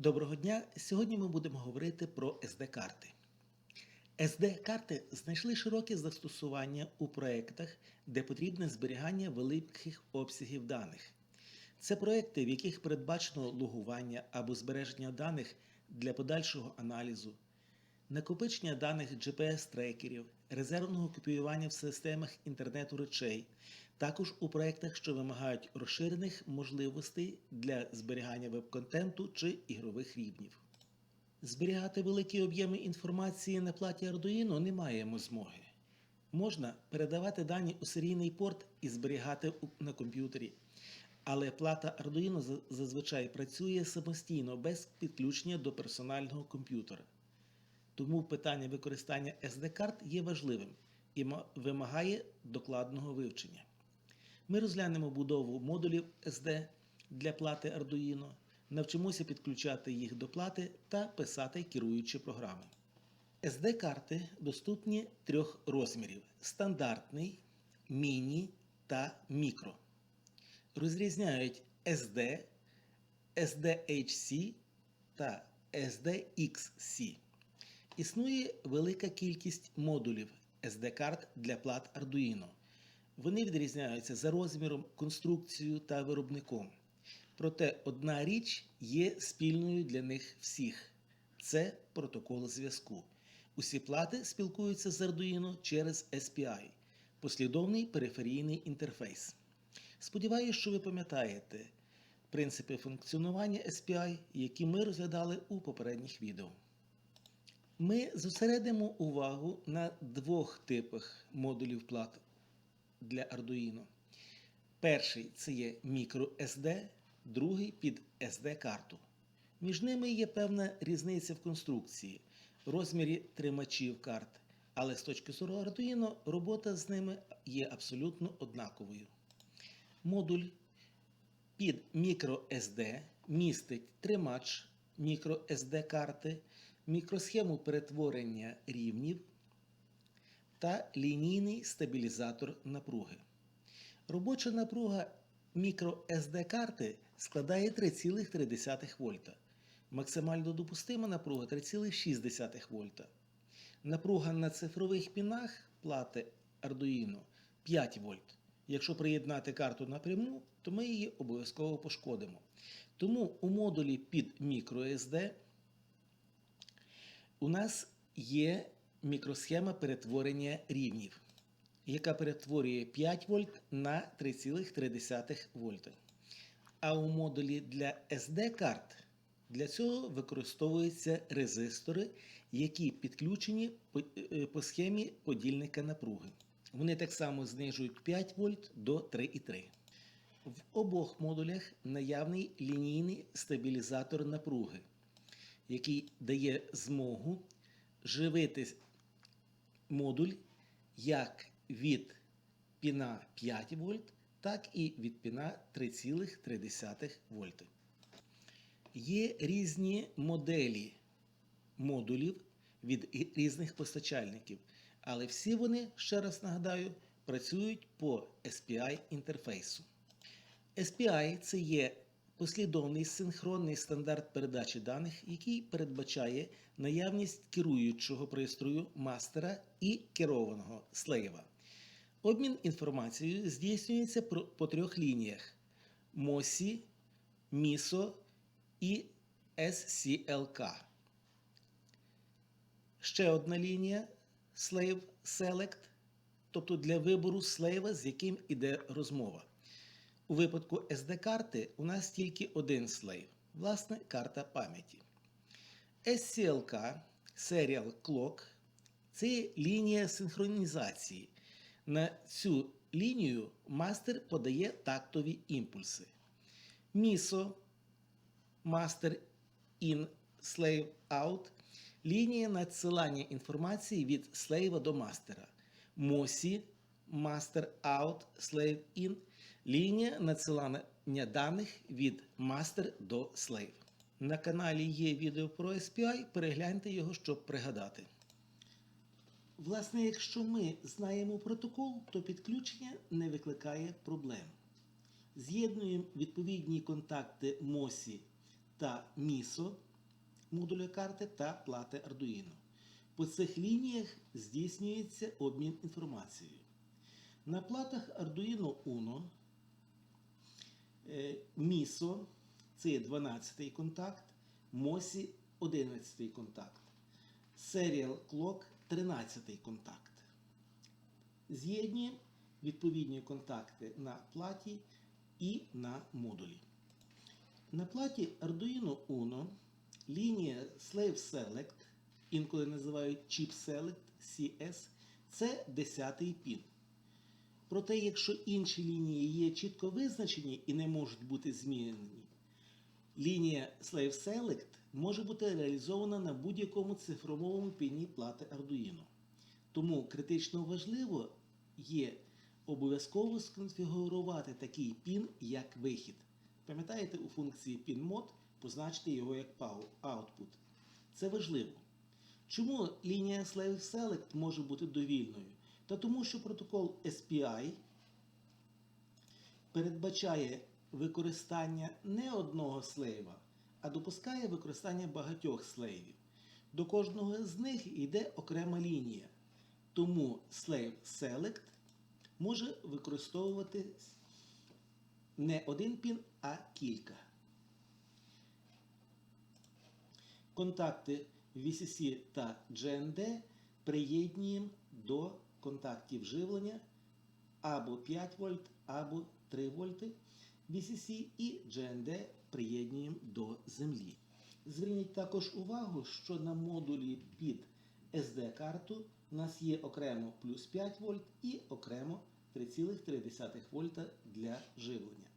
Доброго дня! Сьогодні ми будемо говорити про SD-карти. SD-карти знайшли широке застосування у проєктах, де потрібне зберігання великих обсягів даних. Це проекти, в яких передбачено логування або збереження даних для подальшого аналізу, накопичення даних GPS-трекерів, резервного копіювання в системах інтернету речей, також у проєктах, що вимагають розширених можливостей для зберігання веб-контенту чи ігрових рівнів. Зберігати великі об'єми інформації на платі Arduino не маємо змоги. Можна передавати дані у серійний порт і зберігати на комп'ютері. Але плата Arduino зазвичай працює самостійно без підключення до персонального комп'ютера. Тому питання використання SD-карт є важливим і вимагає докладного вивчення. Ми розглянемо будову модулів SD для плати Arduino, навчимося підключати їх до плати та писати керуючі програми. SD-карти доступні трьох розмірів: стандартний, міні та мікро. Розрізняють SD, SDHC та SDXC. Існує велика кількість модулів SD-карт для плат Arduino. Вони відрізняються за розміром, конструкцією та виробником. Проте одна річ є спільною для них всіх це протокол зв'язку. Усі плати спілкуються з Arduino через SPI послідовний периферійний інтерфейс. Сподіваюся, що ви пам'ятаєте принципи функціонування SPI, які ми розглядали у попередніх відео. Ми зосередимо увагу на двох типах модулів плат для Arduino. Перший це є microSD, другий під SD-карту. Між ними є певна різниця в конструкції, розмірі тримачів карт, але з точки зору Arduino робота з ними є абсолютно однаковою. Модуль під microSD містить тримач microSD карти, мікросхему перетворення рівнів та лінійний стабілізатор напруги. Робоча напруга microSD карти складає 3,3 вольта. Максимально допустима напруга 3,6 вольта. Напруга на цифрових пінах плати Arduino 5 вольт. Якщо приєднати карту напряму, то ми її обов'язково пошкодимо. Тому у модулі під microSD у нас є мікросхема перетворення рівнів, яка перетворює 5 вольт на 3,3 вольта. А у модулі для SD-карт для цього використовуються резистори, які підключені е, по схемі подільника напруги. Вони так само знижують 5 вольт до 3,3. В обох модулях наявний лінійний стабілізатор напруги, який дає змогу живити модуль як від піна 5 вольт, так і від піна 3,3 вольти. Є різні моделі модулів від різних постачальників, але всі вони, ще раз нагадаю, працюють по SPI інтерфейсу. SPI це є послідовний синхронний стандарт передачі даних, який передбачає наявність керуючого пристрою мастера і керованого слейва. Обмін інформацією здійснюється по трьох лініях: MOSI, MISO і SCLK. Ще одна лінія Slave Select, тобто для вибору слейва, з яким іде розмова. У випадку SD-карти у нас тільки один слейв, власне, карта пам'яті. SCLK Serial Clock це лінія синхронізації. На цю лінію мастер подає тактові імпульси. MISO Master In Slave Out лінія надсилання інформації від слейва до мастера. MOSI Master Out Slave In лінія надсилання даних від мастер до slave. На каналі є відео про SPI, перегляньте його, щоб пригадати. Власне, якщо ми знаємо протокол, то підключення не викликає проблем. З'єднуємо відповідні контакти MOSI та MISO модуля карти та плати Arduino. По цих лініях здійснюється обмін інформацією. На платах Arduino Uno е, MISO це є 12 контакт, MOSI 11 контакт, Serial Clock 13 контакт. З'єднуємо відповідні контакти на платі і на модулі. На платі Arduino Uno лінія Slave Select, інколи називають Chip Select CS, це 10-й пін. Проте, якщо інші лінії є чітко визначені і не можуть бути змінені, лінія Slave Select може бути реалізована на будь-якому цифровому піні плати Arduino. Тому критично важливо є обов'язково сконфігурувати такий пін як вихід. Пам'ятаєте, у функції PinMod позначити його як output. Це важливо. Чому лінія Slave Select може бути довільною? Та тому, що протокол SPI передбачає використання не одного слейва, а допускає використання багатьох слейвів. До кожного з них йде окрема лінія. Тому Slave Select може використовувати не один пін, а кілька. Контакти VCC та GND приєднуємо до контактів живлення або 5 вольт, або 3 вольти VCC і GND приєднуємо до землі. Зверніть також увагу, що на модулі під SD-карту у нас є окремо плюс 5 вольт і окремо 3,3 вольта для живлення.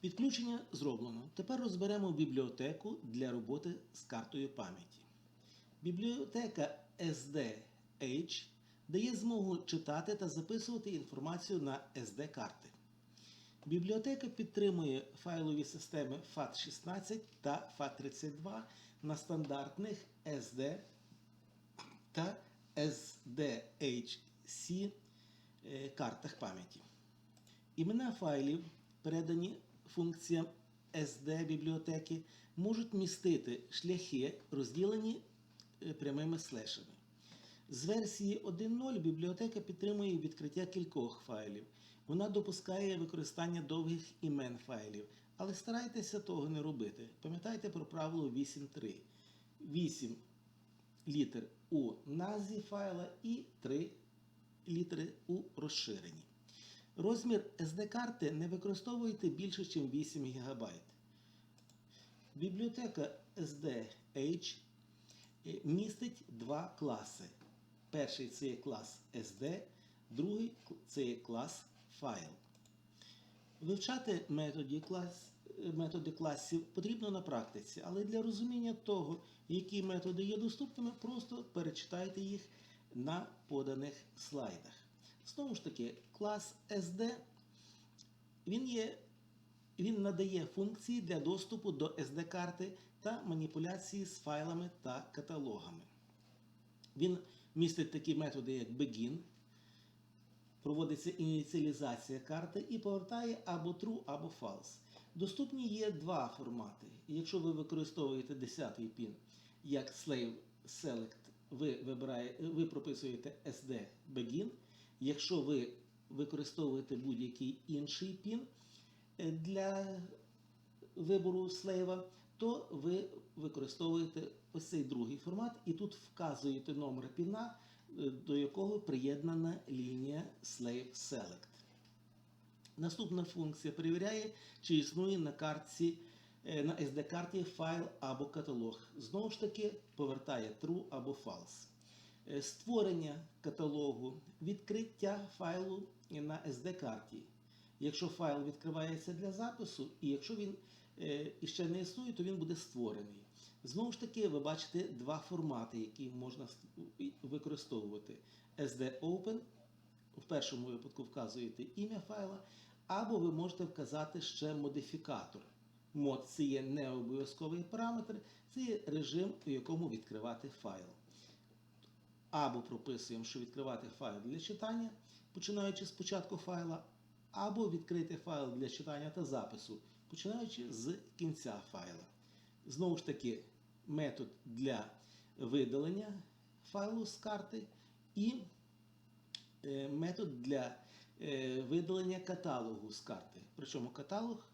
Підключення зроблено. Тепер розберемо бібліотеку для роботи з картою пам'яті. Бібліотека SDH дає змогу читати та записувати інформацію на SD-карти. Бібліотека підтримує файлові системи FAT16 та FAT32 на стандартних SD та SDHC е, картах пам'яті. Імена файлів, передані функціям SD бібліотеки, можуть містити шляхи, розділені е, прямими слешами. З версії 1.0 бібліотека підтримує відкриття кількох файлів. Вона допускає використання довгих імен файлів, але старайтеся того не робити. Пам'ятайте про правило 8.3. 8 літер у назві файла і 3 літери у розширенні. Розмір SD-карти не використовуйте більше, ніж 8 ГБ. Бібліотека SDH е, містить два класи. Перший це є клас SD, другий це є клас файл. Вивчати методи, клас, методи класів потрібно на практиці, але для розуміння того, які методи є доступними, просто перечитайте їх на поданих слайдах. Знову ж таки, клас SD він, є, він надає функції для доступу до SD-карти та маніпуляції з файлами та каталогами. Він містить такі методи, як begin, проводиться ініціалізація карти і повертає або true, або false. Доступні є два формати. Якщо ви використовуєте 10-й пін як slave select, ви, вибирає, ви прописуєте SD begin. Якщо ви використовуєте будь-який інший пін е, для вибору слейва, то ви використовуєте ось цей другий формат і тут вказуєте номер піна, е, до якого приєднана лінія Slave Select. Наступна функція перевіряє, чи існує на картці, е, на SD-карті файл або каталог. Знову ж таки, повертає true або false. Е, Створення каталогу, відкриття файлу на SD-карті. Якщо файл відкривається для запису, і якщо він іще не існує, то він буде створений. Знову ж таки, ви бачите два формати, які можна використовувати. SD Open, в першому випадку вказуєте ім'я файла, або ви можете вказати ще модифікатор. Мод це є не обов'язковий параметр, це є режим, у якому відкривати файл. Або прописуємо, що відкривати файл для читання, починаючи з початку файла, або відкрити файл для читання та запису, починаючи з кінця файла. Знову ж таки, метод для видалення файлу з карти і е, метод для е, видалення каталогу з карти. Причому каталог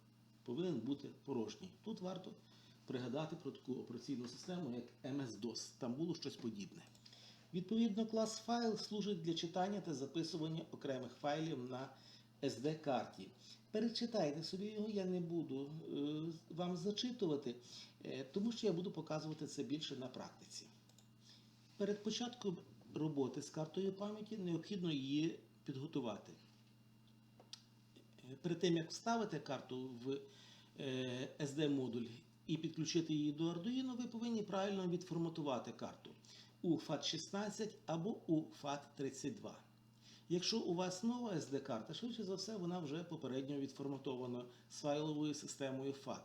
повинен бути порожній. Тут варто пригадати про таку операційну систему, як MS-DOS. Там було щось подібне. Відповідно, клас файл служить для читання та записування окремих файлів на SD-карті. Перечитайте собі його, я не буду е, вам зачитувати, е, тому що я буду показувати це більше на практиці. Перед початком роботи з картою пам'яті необхідно її підготувати. Перед тим, як вставити карту в е, SD-модуль і підключити її до Arduino, ви повинні правильно відформатувати карту у FAT16 або у FAT32. Якщо у вас нова SD-карта, швидше за все, вона вже попередньо відформатована з файловою системою FAT.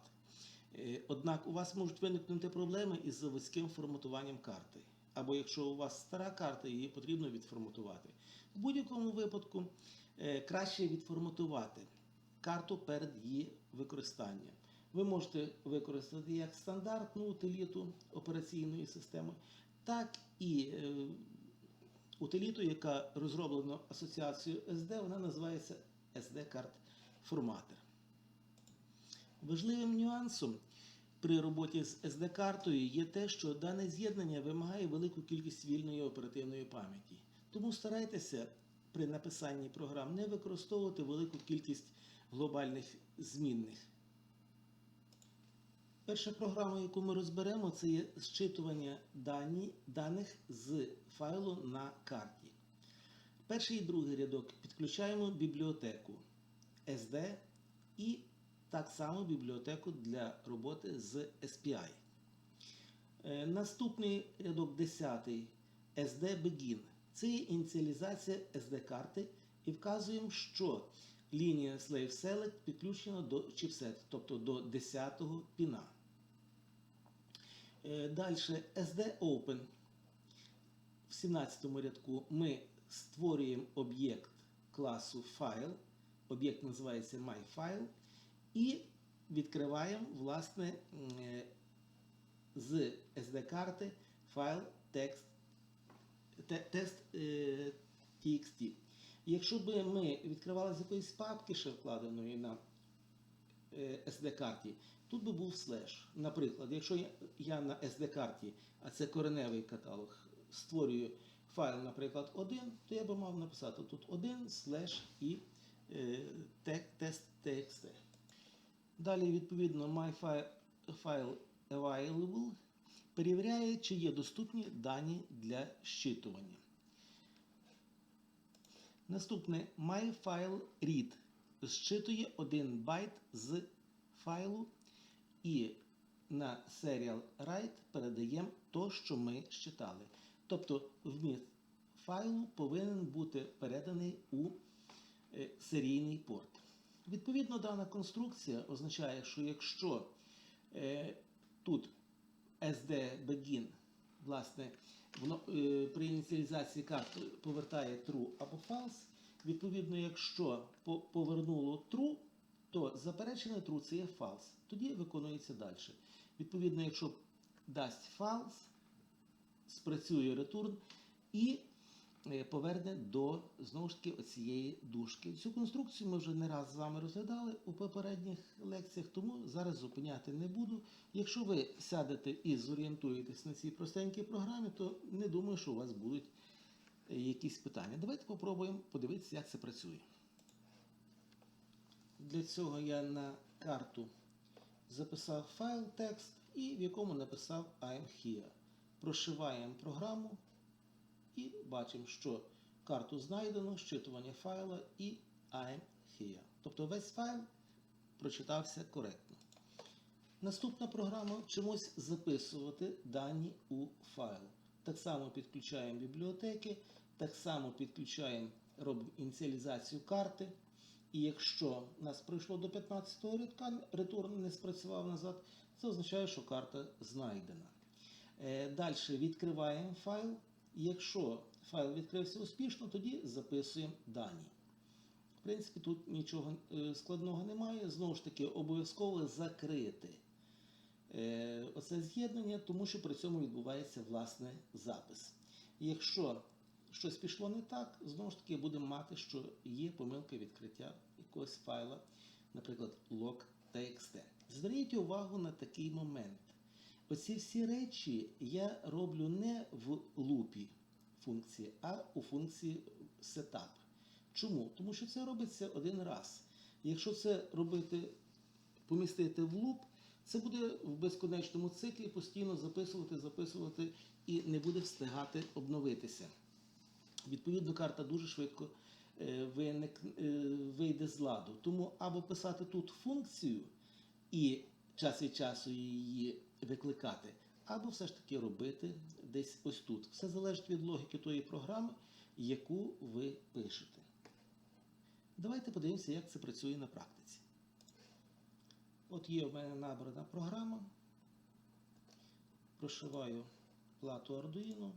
Е, Однак у вас можуть виникнути проблеми із заводським форматуванням карти. Або якщо у вас стара карта, її потрібно відформатувати. В будь-якому випадку е, краще відформатувати карту перед її використанням. Ви можете використати як стандартну утиліту операційної системи, так і е, утиліту, яка розроблена асоціацією SD, вона називається SD-карт форматор. Важливим нюансом при роботі з SD-картою є те, що дане з'єднання вимагає велику кількість вільної оперативної пам'яті. Тому старайтеся при написанні програм не використовувати велику кількість глобальних змінних. Перша програма, яку ми розберемо, це є зчитування дані, даних з файлу на карті. Перший і другий рядок підключаємо бібліотеку SD і так само бібліотеку для роботи з SPI. Е, Наступний рядок 10 SD Begin. Це є ініціалізація SD-карти і вказуємо, що лінія Slave Select підключена до чіпсет, тобто до 10-го піна. Далі SD Open. В 17 му рядку ми створюємо об'єкт класу файл. Об'єкт називається MyFile. І відкриваємо власне е, з SD-карти файл текст, те- тест е, TXT. Якщо б ми відкривали з якоїсь папки, ще вкладеної на е, SD-карті, тут би був слеш. Наприклад, якщо я, на SD-карті, а це кореневий каталог, створюю файл, наприклад, 1, то я би мав написати тут 1 слеш і е, те- тест TXT. Далі, відповідно, MyFile Available перевіряє, чи є доступні дані для щитування. Наступне MyFileRead зчитує 1 байт з файлу і на Serial Write передаємо то, що ми щитали. Тобто вміст файлу повинен бути переданий у е, серійний порт. Відповідно, дана конструкція означає, що якщо е, тут SD Begin, власне, воно е, при ініціалізації карти повертає true або false, відповідно, якщо по- повернуло true, то заперечене true це є false. Тоді виконується далі. Відповідно, якщо дасть false, спрацює return і поверне до знову ж таки оцієї дужки. Цю конструкцію ми вже не раз з вами розглядали у попередніх лекціях, тому зараз зупиняти не буду. Якщо ви сядете і зорієнтуєтесь на цій простенькій програмі, то не думаю, що у вас будуть е, якісь питання. Давайте попробуємо подивитися, як це працює. Для цього я на карту записав файл текст і в якому написав I'm here. Прошиваємо програму і бачимо, що карту знайдено, щитування файла і I'm here. Тобто весь файл прочитався коректно. Наступна програма чомусь записувати дані у файл. Так само підключаємо бібліотеки, так само підключаємо, робимо ініціалізацію карти. І якщо нас прийшло до 15-го рядка, ретурн не спрацював назад, це означає, що карта знайдена. Далі відкриваємо файл. Якщо файл відкрився успішно, тоді записуємо дані. В принципі, тут нічого е, складного немає. Знову ж таки, обов'язково закрити е, оце з'єднання, тому що при цьому відбувається власне запис. І Якщо щось пішло не так, знову ж таки будемо мати, що є помилка відкриття якогось файла, наприклад, log.txt. Зверніть увагу на такий момент. Оці всі речі я роблю не в лупі функції, а у функції setup. Чому? Тому що це робиться один раз. Якщо це робити, помістити в луп, це буде в безконечному циклі постійно записувати, записувати і не буде встигати обновитися. Відповідно, карта дуже швидко е, е, вийде з ладу. Тому або писати тут функцію і час від часу її викликати, або все ж таки робити десь ось тут. Все залежить від логіки тої програми, яку ви пишете. Давайте подивимося, як це працює на практиці. От є в мене набрана програма. Прошиваю плату Arduino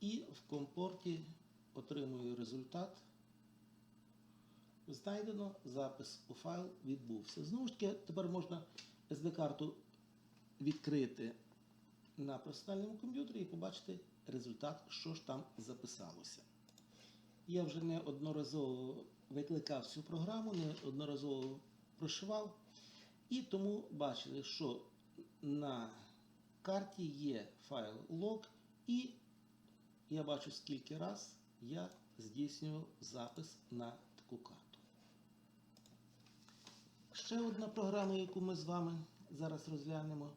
і в компорті отримую результат. Знайдено запис у файл відбувся. Знову ж таки, тепер можна SD-карту відкрити на персональному комп'ютері і побачити результат, що ж там записалося. Я вже неодноразово викликав цю програму, неодноразово прошивав. І тому бачили, що на карті є файл log, і я бачу, скільки раз я здійснював запис на таку карту. Ще одна програма, яку ми з вами зараз розглянемо.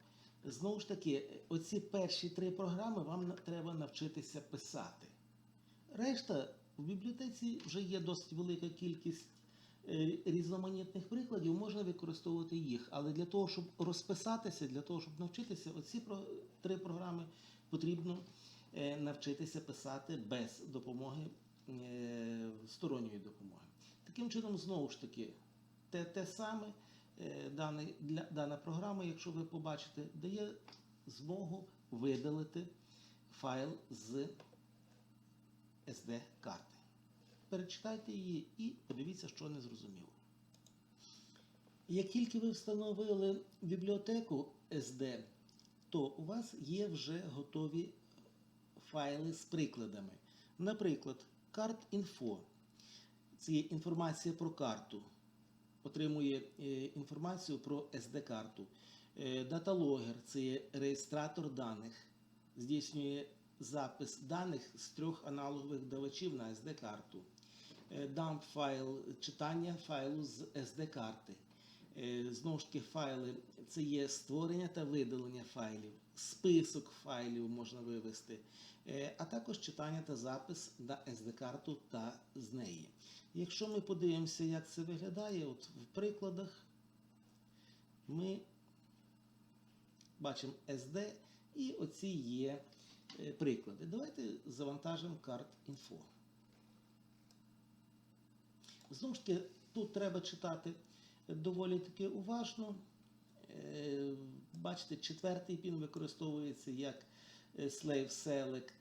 Знову ж таки, оці перші три програми вам треба навчитися писати. Решта в бібліотеці вже є досить велика кількість е, різноманітних прикладів, можна використовувати їх. Але для того, щоб розписатися, для того, щоб навчитися, оці три програми потрібно е, навчитися писати без допомоги е, сторонньої допомоги. Таким чином, знову ж таки, те, те саме е, даний, для, дана програма, якщо ви побачите, дає змогу видалити файл з SD-карти. Перечитайте її і подивіться, що не зрозуміло. Як тільки ви встановили бібліотеку SD, то у вас є вже готові файли з прикладами. Наприклад, карт.info. Це є інформація про карту. Отримує е, інформацію про SD-карту. Е, Даталогер це є реєстратор даних. Здійснює запис даних з трьох аналогових давачів на SD-карту. Дамп файл читання файлу з SD-карти. Е, Знову ж таки, файли це є створення та видалення файлів, список файлів можна вивести, е, а також читання та запис на SD-карту та з неї. Якщо ми подивимося, як це виглядає, от в прикладах ми бачимо SD і оці є е, приклади. Давайте завантажимо карт інфо. Знову ж таки, тут треба читати доволі таки уважно. Бачите, четвертий пін використовується як е, slave select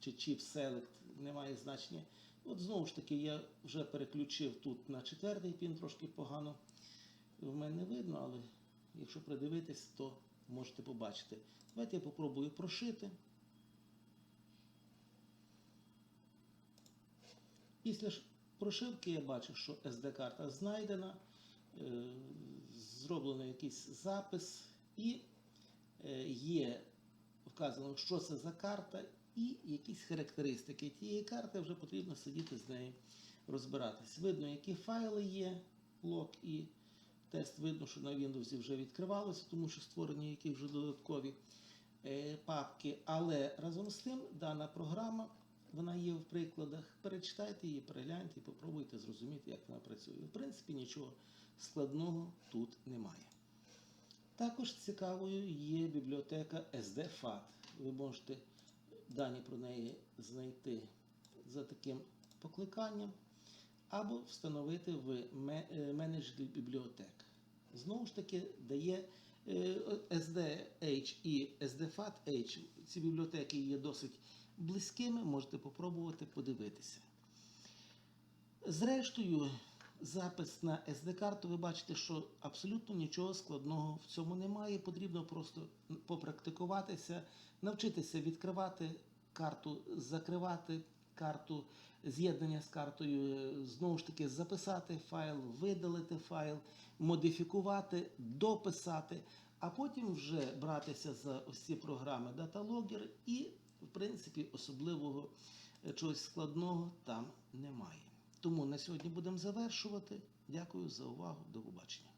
чи chip select, немає значення. От знову ж таки, я вже переключив тут на четвертий пін, трошки погано в мене видно, але якщо придивитись, то можете побачити. Давайте я попробую прошити. Після прошивки я бачу, що SD-карта знайдена, е, зроблено якийсь запис і е, є вказано, що це за карта, і якісь характеристики тієї карти вже потрібно сидіти з нею розбиратись. Видно, які файли є, лог і тест видно, що на Windows вже відкривалося, тому що створені якісь вже додаткові е, папки. Але разом з тим дана програма. Вона є в прикладах. Перечитайте її, перегляньте і попробуйте зрозуміти, як вона працює. В принципі, нічого складного тут немає. Також цікавою є бібліотека SDFAT. Ви можете дані про неї знайти за таким покликанням, або встановити в е, менеджері бібліотек. Знову ж таки, дає е, SDH і SDFAT-H. Ці бібліотеки є досить близькими, можете попробувати подивитися. Зрештою, запис на SD-карту, ви бачите, що абсолютно нічого складного в цьому немає. Потрібно просто попрактикуватися, навчитися відкривати карту, закривати карту, з'єднання з картою, знову ж таки записати файл, видалити файл, модифікувати, дописати, а потім вже братися за ось програми DataLogger і, в принципі, особливого е, чогось складного там немає. Тому на сьогодні будемо завершувати. Дякую за увагу. До побачення.